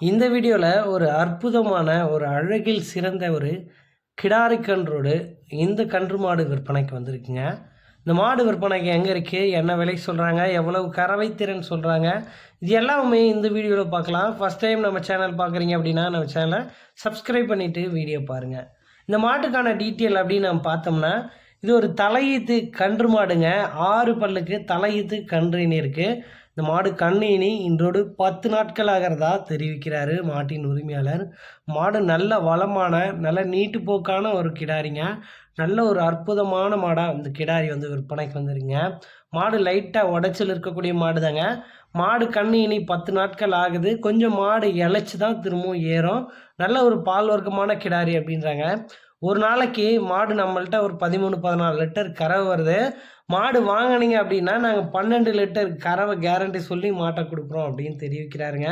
இந்த வீடியோவில் ஒரு அற்புதமான ஒரு அழகில் சிறந்த ஒரு கிடாரி கன்றோடு இந்த கன்று மாடு விற்பனைக்கு வந்திருக்குங்க. இந்த மாடு விற்பனைக்கு எங்கே இருக்குது என்ன விலை சொல்கிறாங்க எவ்வளவு கறவை திறன் சொல்கிறாங்க இது எல்லாமே இந்த வீடியோவில் பார்க்கலாம். ஃபஸ்ட் டைம் நம்ம சேனல் பார்க்குறீங்க அப்படின்னா நம்ம சேனலை சப்ஸ்கிரைப் பண்ணிவிட்டு வீடியோ பாருங்கள் இந்த மாட்டுக்கான டீட்டெயில் அப்படின்னு நம்ம பார்த்தோம்னா இது ஒரு தலையீத்து கன்று மாடுங்க. ஆறு பல்லுக்கு தலையீத்து கன்றுன்னு இருக்குது இந்த மாடு கண்ணினி இன்றோடு பத்து நாட்கள் ஆகிறதா தெரிவிக்கிறாரு மாட்டின் உரிமையாளர். மாடு நல்ல வளமான நல்ல நீட்டு போக்கான ஒரு கிடாரிங்க. நல்ல ஒரு அற்புதமான மாடாக இந்த கிடாரி வந்து விற்பனைக்கு வந்துருங்க மாடு லைட்டாக உடச்சல் இருக்கக்கூடிய மாடு தாங்க மாடு கண்ணு இனி பத்து நாட்கள் ஆகுது. கொஞ்சம் மாடு இழைச்சி தான் திரும்பவும் ஏறும். நல்ல ஒரு பால் வர்க்கமான கிடாரி அப்படின்றாங்க. ஒரு நாளைக்கு மாடு நம்மள்ட்ட ஒரு பதிமூணு பதினாலு லிட்டர் கறவை வருது. மாடு வாங்கினீங்க அப்படின்னா நாங்கள் பன்னெண்டு லிட்டர் கறவை கேரண்டி சொல்லி மாட்டை கொடுக்குறோம் அப்படின்னு தெரிவிக்கிறாருங்க.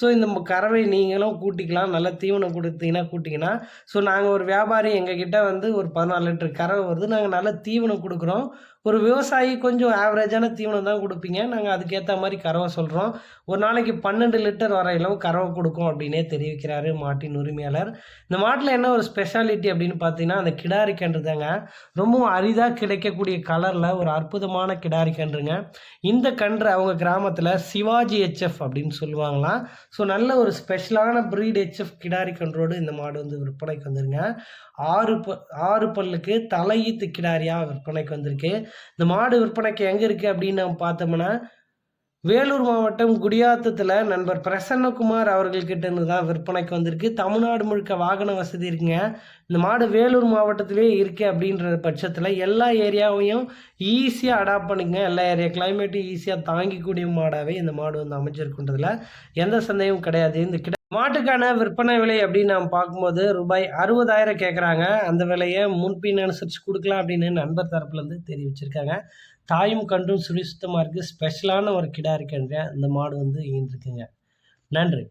ஸோ இந்த கறவை நீங்களும் கூட்டிக்கலாம். நல்ல தீவனம் கொடுத்தீங்கன்னா கூட்டிங்கன்னா. ஸோ நாங்கள் ஒரு வியாபாரி எங்ககிட்ட வந்து ஒரு பதினாலு லிட்டர் கறவை வருது. நாங்கள் நல்ல தீவனம் கொடுக்குறோம். ஒரு விவசாயி கொஞ்சம் ஆவரேஜான தீவனம் தான் கொடுப்பீங்க. நாங்கள் அதுக்கேற்ற மாதிரி கறவை சொல்கிறோம் ஒரு நாளைக்கு பன்னெண்டு லிட்டர் வரையிலும் கறவை கொடுக்கும் அப்படின்னே தெரிவிக்கிறாரு மாட்டின் உரிமையாளர். இந்த மாட்டில் என்ன ஒரு ஸ்பெஷாலிட்டி அப்படின்னு பார்த்தீங்கன்னா அந்த கிடாரி கன்று தாங்க. ரொம்பவும் அரிதாக கிடைக்கக்கூடிய கலரில் ஒரு அற்புதமான கிடாரி கன்றுங்க. இந்த கன்று அவங்க கிராமத்தில் சிவாஜி ஹெச்எஃப் அப்படின்னு சொல்லுவாங்களாம். ஸோ நல்ல ஒரு ஸ்பெஷலான ப்ரீட் ஹெச்எஃப் கிடாரி கன்றோடு இந்த மாடு வந்து விற்பனைக்கு வந்துருங்க. ஆறு ப ஆறு பல்லுக்கு தலையீத்து கிடாரியாக விற்பனைக்கு வந்திருக்கு. இந்த மாடு விற்பனைக்கு எங்கே இருக்குது அப்படின்னு நம்ம பார்த்தோம்னா வேலூர் மாவட்டம் குடியாத்தத்தில் நண்பர் பிரசன்னகுமார் அவர்கள்கிட்ட தான் விற்பனைக்கு வந்திருக்கு. தமிழ்நாடு முழுக்க வாகன வசதி இருக்குங்க. இந்த மாடு வேலூர் மாவட்டத்திலே இருக்கு அப்படின்ற பட்சத்தில் எல்லா ஏரியாவையும் ஈஸியாக அடாப்ட் பண்ணுங்க. எல்லா ஏரியா கிளைமேட்டும் ஈஸியாக தாங்கிக்கூடிய மாடாகவே இந்த மாடு வந்து அமைச்சிருக்குன்றதுல எந்த சந்தேகமும் கிடையாது. இந்த கிட மாட்டுக்கான விற்பனை விலை அப்படின்னு நாம் பார்க்கும்போது ரூபாய் அறுபதாயிரம் கேட்குறாங்க அந்த விலையை முன்பின் அனுசரித்து கொடுக்கலாம் அப்படின்னு நண்பர் தரப்புலேருந்து தெரிவிச்சிருக்காங்க. தாயும் கண்டும் சுரிசுத்தமாக இருக்குது ஸ்பெஷலான ஒரு கிடா இருக்குன்ற இந்த மாடு வந்து இருக்குங்க நன்றி.